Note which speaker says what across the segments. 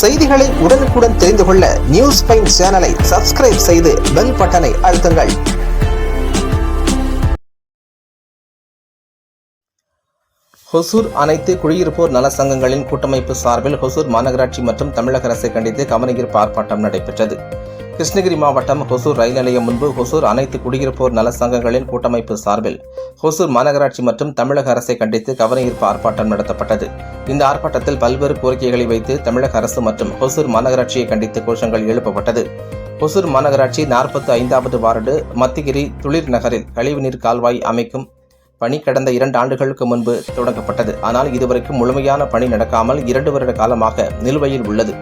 Speaker 1: செய்திகளை உடனுக்குடன் தெரிந்து கொள்ள நியூஸ் பைன் சேனலை சப்ஸ்கிரைப் செய்து பெல் பட்டனை அழுத்துங்கள். ஹொசூர் அனைத்து குடியிருப்போர் நல சங்கங்களின் கூட்டமைப்பு சார்பில் ஹொசூர் மாநகராட்சி மற்றும் தமிழக அரசை கண்டித்து கவனஈர்ப்பு ஆர்ப்பாட்டம் நடைபெற்றது. கிருஷ்ணகிரி மாவட்டம் ஹொசூர் ரயில் நிலையம் முன்பு ஹொசூர் அனைத்து குடியிருப்போர் நல சங்கங்களின் கூட்டமைப்பு சார்பில் ஹொசூர் மாநகராட்சி மற்றும் தமிழக அரசை கண்டித்து கவனஈர்ப்பு ஆர்ப்பாட்டம் நடத்தப்பட்டது. இந்த ஆர்ப்பாட்டத்தில் பல்வேறு கோரிக்கைகளை வைத்து தமிழக அரசு மற்றும் ஹொசூர் மாநகராட்சியை கண்டித்து கோஷங்கள் எழுப்பப்பட்டது. ஹொசூர் மாநகராட்சி நாற்பத்தி ஐந்தாவது வார்டு மத்திகிரி துளிர் நகரில் கழிவுநீர் கால்வாய் அமைக்கும் பணி கடந்த இரண்டு ஆண்டுகளுக்கு முன்பு தொடங்கப்பட்டது. ஆனால் இதுவரைக்கும் முழுமையான பணி நடக்காமல் இரண்டு வருட காலமாக நிலுவையில் உள்ளது.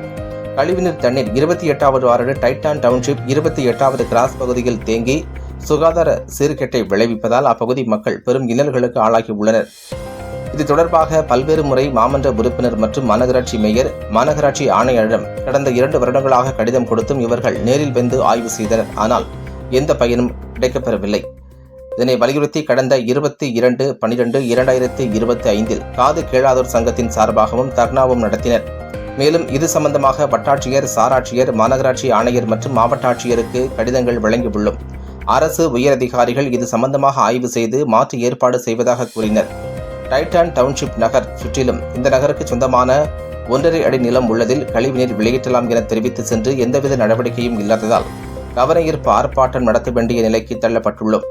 Speaker 1: கழிவுநீர் தண்ணீர் இருபத்தி எட்டாவது வார்டு டைட்டான் டவுன்ஷிப் இருபத்தி எட்டாவது கிராஸ் பகுதியில் தேங்கி சுகாதார சீர்கேட்டை விளைவிப்பதால் அப்பகுதி மக்கள் பெரும் இன்னல்களுக்கு ஆளாகி உள்ளனர். இது தொடர்பாக பல்வேறு முறை மாமன்ற உறுப்பினர் மற்றும் மாநகராட்சி மேயர் மாநகராட்சி ஆணையரிடம் கடந்த இரண்டு வருடங்களாக கடிதம் கொடுத்தும் இவர்கள் நேரில் வந்து ஆய்வு செய்தனர். ஆனால் எந்த பயனும் கிடைக்கப்பெறவில்லை. இதனை வலியுறுத்தி கடந்த இருபத்தி இரண்டு பனிரெண்டு இரண்டாயிரத்தி இருபத்தி ஐந்தில் காது கேளாதோர் சங்கத்தின் சார்பாகவும் தர்ணாவும் நடத்தினர். மேலும் இது சம்பந்தமாக வட்டாட்சியர் சாராட்சியர் மாநகராட்சி ஆணையர் மற்றும் மாவட்ட ஆட்சியருக்கு கடிதங்கள் வழங்கியுள்ளோம். அரசு உயரதிகாரிகள் இது சம்பந்தமாக ஆய்வு செய்து மாற்று ஏற்பாடு செய்வதாக கூறினர். டைட்டான் டவுன்ஷிப் நகர் சுற்றிலும் இந்த நகருக்கு சொந்தமான ஒன்றரை அடி நிலம் உள்ளதில் கழிவுநீர் வெளியேற்றலாம் என தெரிவித்து சென்று எந்தவித நடவடிக்கையும் இல்லாததால் கவனஈர்ப்பு ஆர்ப்பாட்டம் நடத்த வேண்டிய நிலைக்கு தள்ளப்பட்டுள்ளோம்.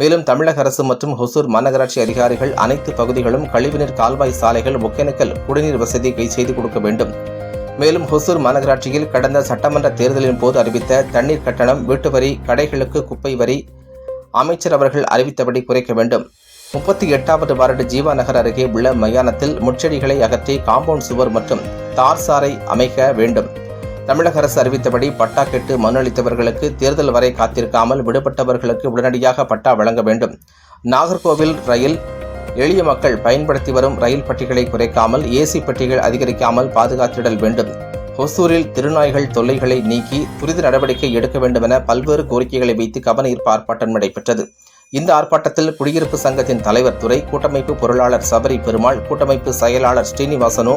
Speaker 1: மேலும் தமிழக அரசு மற்றும் ஹொசூர் மாநகராட்சி அதிகாரிகள் அனைத்து பகுதிகளும் கழிவுநீர் கால்வாய் சாலைகள் ஒகேனக்கல் குடிநீர் வசதியை செய்து கொடுக்க வேண்டும். மேலும் ஹொசூர் மாநகராட்சியில் கடந்த சட்டமன்ற தேர்தலின் போது அறிவித்த தண்ணீர் கட்டணம் வீட்டு வரி கடைகளுக்கு குப்பை வரி அமைச்சர் அவர்கள் அறிவித்தபடி குறைக்க வேண்டும். முப்பத்தி எட்டாவது வார்டு ஜீவா நகர் அருகே உள்ள மயானத்தில் முட்செடிகளை அகற்றி காம்பவுண்ட் சுவர் மற்றும் தார் சாலை அமைக்க வேண்டும். தமிழக அரசு அறிவித்தபடி பட்டா கேட்டு மனு அளித்தவர்களுக்கு தேர்தல் வரை காத்திருக்காமல் விடுபட்டவர்களுக்கு உடனடியாக பட்டா வழங்க வேண்டும். நாகர்கோவில் ரயில் எளிய மக்கள் பயன்படுத்தி வரும் ரயில் பட்டிகளை குறைக்காமல் ஏசி பெட்டிகள் அதிகரிக்காமல் பாதுகாத்திடல் வேண்டும். ஒசூரில் திருநாய்கள் தொல்லைகளை நீக்கி துரித நடவடிக்கை எடுக்க வேண்டும் என பல்வேறு கோரிக்கைகளை வைத்து கவன ஈர்ப்பு ஆர்ப்பாட்டம் நடைபெற்றது. இந்த ஆர்ப்பாட்டத்தில் குடியிருப்பு சங்கத்தின் தலைவர் துறை கூட்டமைப்பு பொருளாளர் சபரி பெருமாள் கூட்டமைப்பு செயலாளர் ஸ்ரீனிவாசனு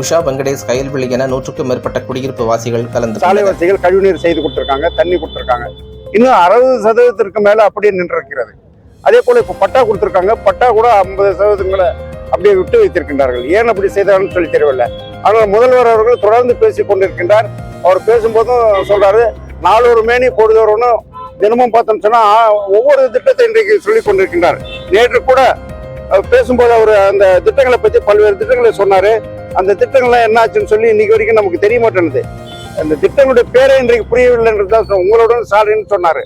Speaker 1: உஷா வெங்கடேஷ் கயல்விழி என நூற்றுக்கும் மேற்பட்ட குடியிருப்பு வாசிகள் கலந்து
Speaker 2: சாலை வசதிகள் கழிவுநீர் செய்து கொடுத்துருக்காங்க தண்ணி கொடுத்துருக்காங்க. இன்னும் அறுபது சதவீதத்திற்கு மேல அப்படியே நின்றிருக்கிறது. அதே போல இப்போ பட்டா கொடுத்துருக்காங்க பட்டா கூட ஐம்பது சதவீதங்களை அப்படியே விட்டு வைத்திருக்கின்றார்கள். ஏன் அப்படி செய்தார்கள் சொல்லி தெரியவில்லை. ஆனால் முதல்வர் அவர்கள் தொடர்ந்து பேசிக் கொண்டிருக்கின்றார் அவர் பேசும்போதும் சொல்றாரு நாளொரு மேனி பொழுதொருன்னு தினமும் பார்த்தோம்னு சொன்னால் ஒவ்வொரு திட்டத்தை இன்றைக்கு சொல்லிக் கொண்டிருக்கின்றார். நேற்று கூட அவர் பேசும்போது அவர் அந்த திட்டங்களை பற்றி பல்வேறு திட்டங்களை சொன்னார். அந்த திட்டங்கள்லாம் என்ன ஆச்சுன்னு சொல்லி இன்னைக்கு வரைக்கும் நமக்கு தெரிய மாட்டேங்குது அந்த திட்டங்களுடைய பேரே இன்றைக்கு புரியவில்லைன்றது தான் சொ- உங்களுடன் சாரின்னு சொன்னார்.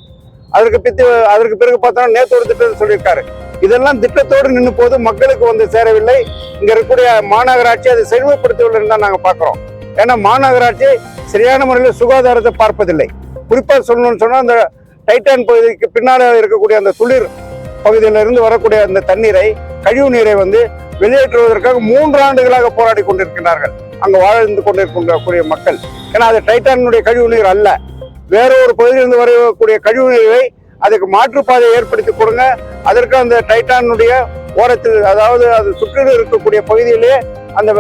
Speaker 2: அதற்கு பித்து அதற்கு பிறகு பார்த்தோம்னா நேற்று ஒரு திட்டத்தை சொல்லியிருக்காரு. இதெல்லாம் திட்டத்தோடு நின்று போது மக்களுக்கு வந்து சேரவில்லை. இங்கே இருக்கக்கூடிய மாநகராட்சி அதை செழுமைப்படுத்தவில்லைன்னு தான் நாங்கள் பார்க்குறோம். ஏன்னா மாநகராட்சி சரியான முறையில் சுகாதாரத்தை பார்ப்பதில்லை. குறிப்பாக சொல்லணும்னு சொன்னால் அந்த டைட்டான் பகுதிக்கு பின்னால் இருக்கக்கூடிய அந்த துளிர் பகுதியிலிருந்து வரக்கூடிய அந்த தண்ணீரை கழிவு நீரை வந்து வெளியேற்றுவதற்காக மூன்று ஆண்டுகளாக போராடி கொண்டிருக்கிறார்கள் அங்கு வாழ்ந்து கொண்டிருக்கக்கூடிய மக்கள். ஏன்னா அது டைட்டானுடைய கழிவு நீர் அல்ல. வேற ஒரு பகுதியிலிருந்து வரக்கூடிய கழிவு நீரை அதுக்கு மாற்றுப்பாதையை ஏற்படுத்தி கொடுங்க. அதற்கு அந்த டைட்டானுடைய ஓரத்தில் அதாவது அது சுற்றிலும் இருக்கக்கூடிய பகுதியிலேயே அந்த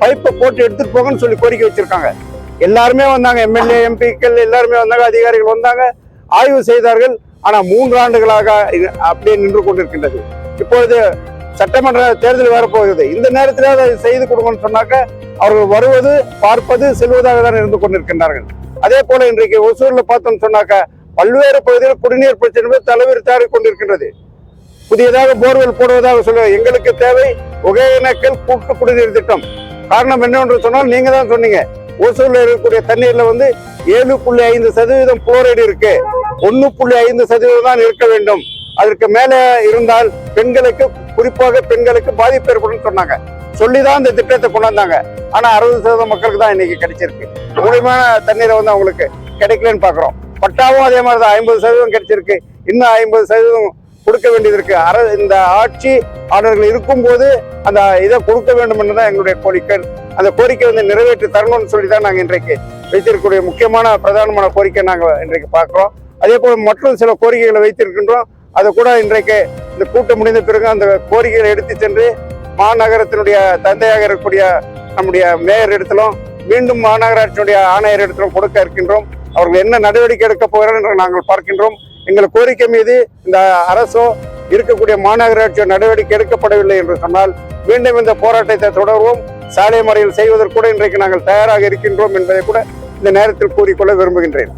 Speaker 2: பைப்பை போட்டு எடுத்துட்டு போங்கன்னு சொல்லி கோரிக்கை வச்சிருக்காங்க. எல்லாருமே வந்தாங்க. எம்எல்ஏ எம்பிக்கள் எல்லாருமே வந்தாங்க. அதிகாரிகள் வந்தாங்க. ஆய்வு செய்தார்கள். ஆனால் மூன்று ஆண்டுகளாக இது அப்படியே நின்று கொண்டிருக்கின்றது. இப்பொழுது சட்டமன்ற தேர்தல் வரப்போகிறது. இந்த நேரத்தில் அதை செய்து கொடுங்கன்னு சொன்னாக்க அவர்கள் வருவது பார்ப்பது செல்வதாக தான் இருந்து கொண்டிருக்கின்றார்கள். அதே போல இன்றைக்கு ஒசூர்ல பார்த்தோம்னு சொன்னாக்க பல்வேறு பகுதியில் குடிநீர் பிரச்சனை தலைவிரித்தாடி கொண்டிருக்கின்றது. புதியதாக போர்வெல் போடுவதாக சொல்ல எங்களுக்கு தேவை ஒகேனக்கல் கூட்டு குடிநீர் திட்டம். காரணம் என்னவென்று சொன்னால் நீங்க தான் சொன்னீங்க. ஓசூர்ல இருக்கக்கூடிய தண்ணீர்ல வந்து ஏழு புள்ளி ஐந்து சதவீதம் புளோரைடு இருக்கு. ஒன்னு புள்ளி ஐந்து சதவீதம் தான் இருக்க வேண்டும். அதற்கு மேல இருந்தால் பெண்களுக்கு குறிப்பாக பெண்களுக்கு பாதிப்பு ஏற்படும் சொன்னாங்க. சொல்லிதான் இந்த திட்டத்தை கொண்டு வந்தாங்க. ஆனா அறுபது சதவீதம் மக்களுக்கு தான் இன்னைக்கு கிடைச்சிருக்கு. முழுமையான தண்ணீரை வந்து அவங்களுக்கு கிடைக்கலன்னு பாக்குறோம் பட்டாவும் அதே மாதிரி தான் ஐம்பது சதவீதம் கிடைச்சிருக்கு. இன்னும் ஐம்பது சதவீதம் கொடுக்க வேண்டியது இருக்கு அர இந்த ஆட்சி ஆர்டர்கள் இருக்கும்போது அந்த இதை கொடுக்க வேண்டும் என்றுதான் எங்களுடைய கோரிக்கை. அந்த கோரிக்கை வந்து நிறைவேற்றி தரணும்னு சொல்லி தான் நாங்கள் இன்றைக்கு வைத்திருக்கக்கூடிய முக்கியமான பிரதானமான கோரிக்கை நாங்கள் இன்றைக்கு பார்க்குறோம். அதே போல் மற்றும் சில கோரிக்கைகளை வைத்திருக்கின்றோம். அதை கூட இன்றைக்கு இந்த கூட்டம் முடிந்த பிறகு அந்த கோரிக்கைகளை எடுத்து சென்று மாநகரத்தினுடைய தந்தையாக இருக்கக்கூடிய நம்முடைய மேயர் இடத்திலும் மீண்டும் மாநகராட்சியுடைய ஆணையரிடத்திலும் கொடுக்க இருக்கின்றோம். அவர்கள் என்ன நடவடிக்கை எடுக்க போகிறார் என்று நாங்கள் பார்க்கின்றோம். எங்கள் கோரிக்கை மீது இந்த அரசோ இருக்கக்கூடிய மாநகராட்சியோ நடவடிக்கை எடுக்கப்படவில்லை என்று சொன்னால் மீண்டும் இந்த போராட்டத்தை தொடர்வோம். சாலை மறியல் செய்வதற்கு கூட இன்றைக்கு நாங்கள் தயாராக இருக்கின்றோம் என்பதை கூட இந்த நேரத்தில் கூறிக்கொள்ள விரும்புகின்றேன்.